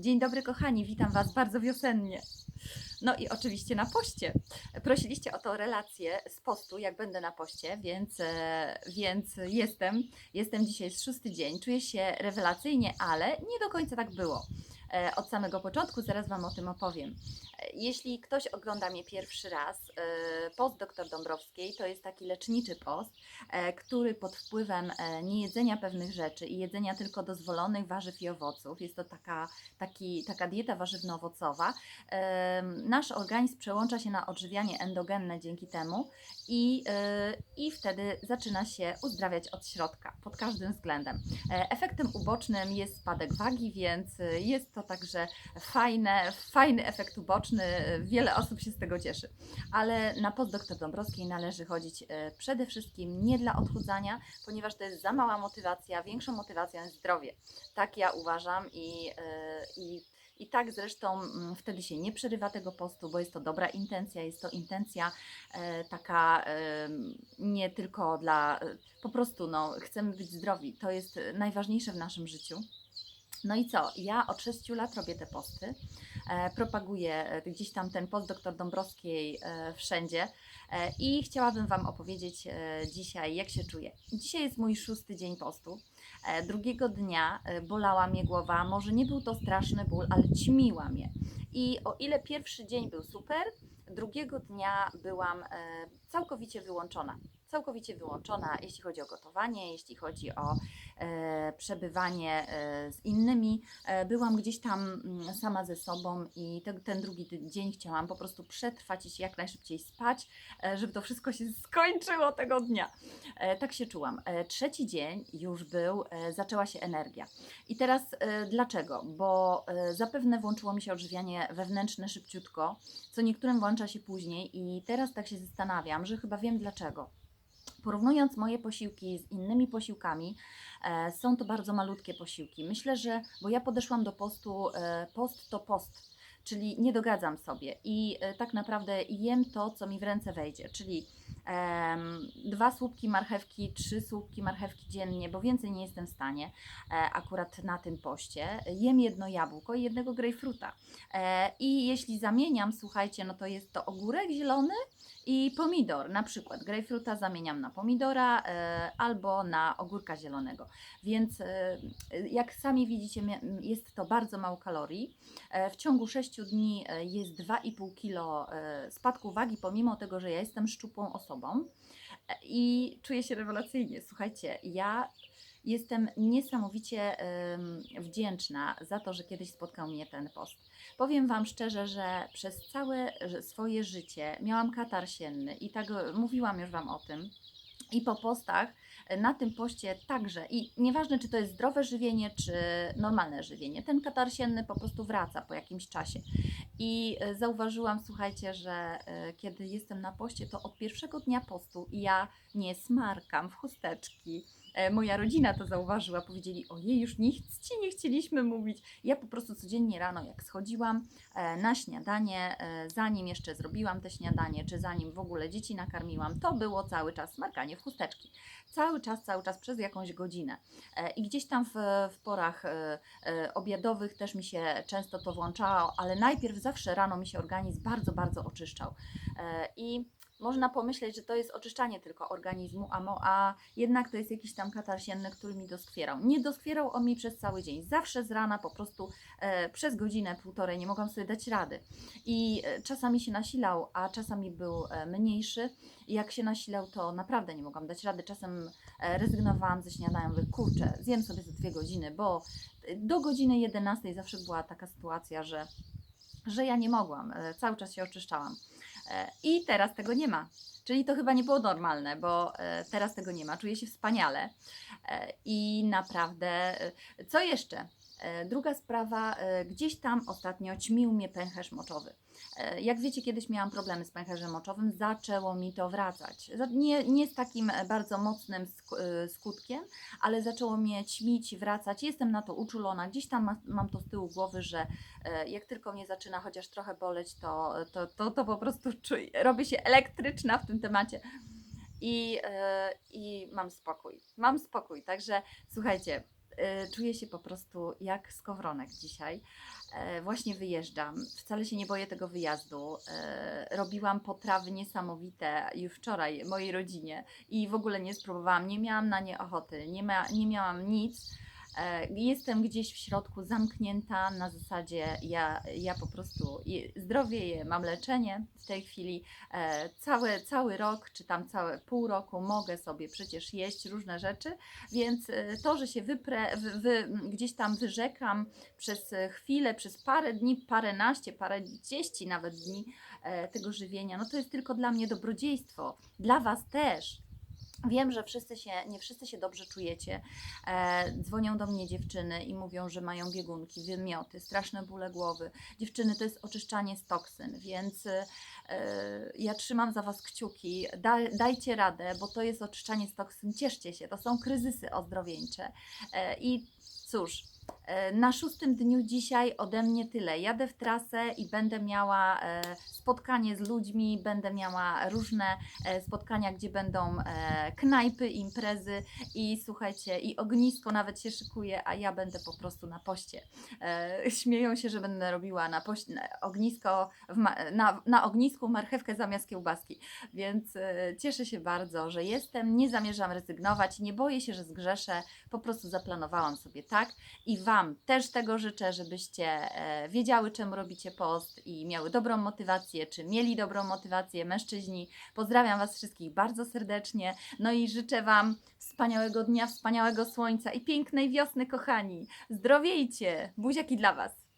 Dzień dobry kochani, witam Was bardzo wiosennie. No i oczywiście na poście. Prosiliście o to relację z postu, jak będę na poście, więc, e, więc jestem. Jestem dzisiaj szósty dzień. Czuję się rewelacyjnie, ale nie do końca tak było. E, Od samego początku zaraz Wam o tym opowiem. E, Jeśli ktoś ogląda mnie pierwszy raz, e, post dr Dąbrowskiej to jest taki leczniczy post, który pod wpływem niejedzenia pewnych rzeczy i jedzenia tylko dozwolonych warzyw i owoców, jest to taka, taki, taka dieta warzywno-owocowa, nasz organizm przełącza się na odżywianie endogenne dzięki temu i, e, i wtedy zaczyna się uzdrawiać od środka, pod każdym względem. E, Efektem ubocznym jest spadek wagi, więc e, jest to także fajne, fajny efekt uboczny. Wiele osób się z tego cieszy. Ale na post dr Dąbrowskiej należy chodzić przede wszystkim nie dla odchudzania, ponieważ to jest za mała motywacja. Większą motywacją jest zdrowie. Tak ja uważam i, i i tak zresztą mm, wtedy się nie przerywa tego postu, bo jest to dobra intencja, jest to intencja e, taka e, nie tylko dla, e, po prostu no, chcemy być zdrowi, to jest najważniejsze w naszym życiu. No i co? Ja od 6 lat robię te posty, e, propaguję e, gdzieś tam ten post dr Dąbrowskiej e, wszędzie e, i chciałabym Wam opowiedzieć e, dzisiaj, jak się czuję. Dzisiaj jest mój szósty dzień postu. E, drugiego dnia e, bolała mnie głowa, może nie był to straszny ból, ale ćmiła mnie. I o ile pierwszy dzień był super, drugiego dnia byłam e, całkowicie wyłączona. Całkowicie wyłączona, jeśli chodzi o gotowanie, jeśli chodzi o e, przebywanie e, z innymi. E, byłam gdzieś tam mm, sama ze sobą i te, ten drugi dzień chciałam po prostu przetrwać i się jak najszybciej spać, e, żeby to wszystko się skończyło tego dnia. E, tak się czułam. E, trzeci dzień już był, e, zaczęła się energia. I teraz e, dlaczego? Bo e, zapewne włączyło mi się odżywianie wewnętrzne szybciutko, co niektórym włącza się później i teraz tak się zastanawiam, że chyba wiem dlaczego. Porównując moje posiłki z innymi posiłkami, e, są to bardzo malutkie posiłki. Myślę, że, bo ja podeszłam do postu, e, post to post, czyli nie dogadzam sobie i e, tak naprawdę jem to, co mi w ręce wejdzie, czyli dwa słupki marchewki, trzy słupki marchewki dziennie, bo więcej nie jestem w stanie e, akurat na tym poście. Jem jedno jabłko i jednego grejpfruta. E, I jeśli zamieniam, słuchajcie, no to jest to ogórek zielony i pomidor. Na przykład grejpfruta zamieniam na pomidora e, albo na ogórka zielonego. Więc jak sami widzicie, jest to bardzo mało kalorii. W ciągu 6 dni jest 2,5 kg spadku wagi, pomimo tego, że ja jestem szczupłą osobą e, i czuję się rewelacyjnie. Słuchajcie, ja jestem niesamowicie wdzięczna za to, że kiedyś spotkał mnie ten post. Powiem Wam szczerze, że przez całe swoje życie miałam katar sienny i tak mówiłam już Wam o tym. I po postach, na tym poście także, i nieważne czy to jest zdrowe żywienie, czy normalne żywienie, ten katar sienny po prostu wraca po jakimś czasie. I e, zauważyłam, słuchajcie, że e, kiedy jestem na poście, to od pierwszego dnia postu ja nie smarkam w chusteczki. E, Moja rodzina to zauważyła, powiedzieli: Ojej, już nic ci nie chcieliśmy mówić. Ja po prostu codziennie rano, jak schodziłam e, na śniadanie, e, zanim jeszcze zrobiłam te śniadanie, czy zanim w ogóle dzieci nakarmiłam, to było cały czas smarkanie w chusteczki. Cały czas, cały czas przez jakąś godzinę. I gdzieś tam w, w porach obiadowych też mi się często to włączało, ale najpierw zawsze rano mi się organizm bardzo, bardzo oczyszczał. I można pomyśleć, że to jest oczyszczanie tylko organizmu, a, mo, a jednak to jest jakiś tam katar sienny, który mi doskwierał. Nie doskwierał on mi przez cały dzień. Zawsze z rana po prostu e, przez godzinę, półtorej nie mogłam sobie dać rady. I e, czasami się nasilał, a czasami był e, mniejszy. I jak się nasilał, to naprawdę nie mogłam dać rady. Czasem e, rezygnowałam ze śniadania, mówię, kurczę, zjem sobie za dwie godziny, bo e, do godziny 11 zawsze była taka sytuacja, że, że ja nie mogłam. E, Cały czas się oczyszczałam. E, I teraz tego nie ma. Czyli to chyba nie było normalne, bo e, teraz tego nie ma. Czuję się wspaniale E, i naprawdę. Co jeszcze? E, Druga sprawa, e, gdzieś tam ostatnio ćmił mnie pęcherz moczowy. E, Jak wiecie, kiedyś miałam problemy z pęcherzem moczowym, zaczęło mi to wracać. Nie, nie z takim bardzo mocnym sk- skutkiem, ale zaczęło mnie ćmić, wracać. Jestem na to uczulona. Gdzieś tam ma, mam to z tyłu głowy, że jak tylko mnie zaczyna chociaż trochę boleć, to, to, to, to po prostu czuję, robię się elektryczna w tym temacie. I, I mam spokój. Mam spokój. Także słuchajcie, czuję się po prostu jak skowronek dzisiaj. E, Właśnie wyjeżdżam. Wcale się nie boję tego wyjazdu. E, Robiłam potrawy niesamowite już wczoraj mojej rodzinie i w ogóle nie spróbowałam, nie miałam na nie ochoty, nie, ma, nie miałam nic. E, Jestem gdzieś w środku zamknięta na zasadzie ja, ja po prostu zdrowieję, mam leczenie w tej chwili. E, cały, cały rok, czy tam całe pół roku mogę sobie przecież jeść różne rzeczy, więc e, to, że się wy, wy, gdzieś tam wyrzekam przez chwilę, przez parę dni, paręnaście, parędzieści nawet dni tego żywienia, no to jest tylko dla mnie dobrodziejstwo. Dla Was też. Wiem, że wszyscy się, nie wszyscy się dobrze czujecie. E, dzwonią do mnie dziewczyny i mówią, że mają biegunki, wymioty, straszne bóle głowy. Dziewczyny, to jest oczyszczanie z toksyn, więc e, ja trzymam za Was kciuki. Da, dajcie radę, bo to jest oczyszczanie z toksyn. Cieszcie się, to są kryzysy ozdrowieńcze. E, I cóż, e, na szóstym dniu dzisiaj ode mnie tyle. Jadę w trasę i będę miała e, spotkanie z ludźmi, będę miała różne e, spotkania, gdzie będą knajpy, imprezy i słuchajcie, i ognisko nawet się szykuje, a ja będę po prostu na poście. Śmieją się, że będę robiła na, poś- na ognisko, na, na ognisku marchewkę zamiast kiełbaski, więc cieszę się bardzo, że jestem, nie zamierzam rezygnować, nie boję się, że zgrzeszę, po prostu zaplanowałam sobie tak i Wam też tego życzę, żebyście e, wiedziały, czemu robicie post i miały dobrą motywację, czy mieli dobrą motywację mężczyźni. Pozdrawiam Was wszystkich bardzo serdecznie. No i życzę Wam wspaniałego dnia, wspaniałego słońca i pięknej wiosny, kochani. Zdrowiejcie! Buziaki dla Was!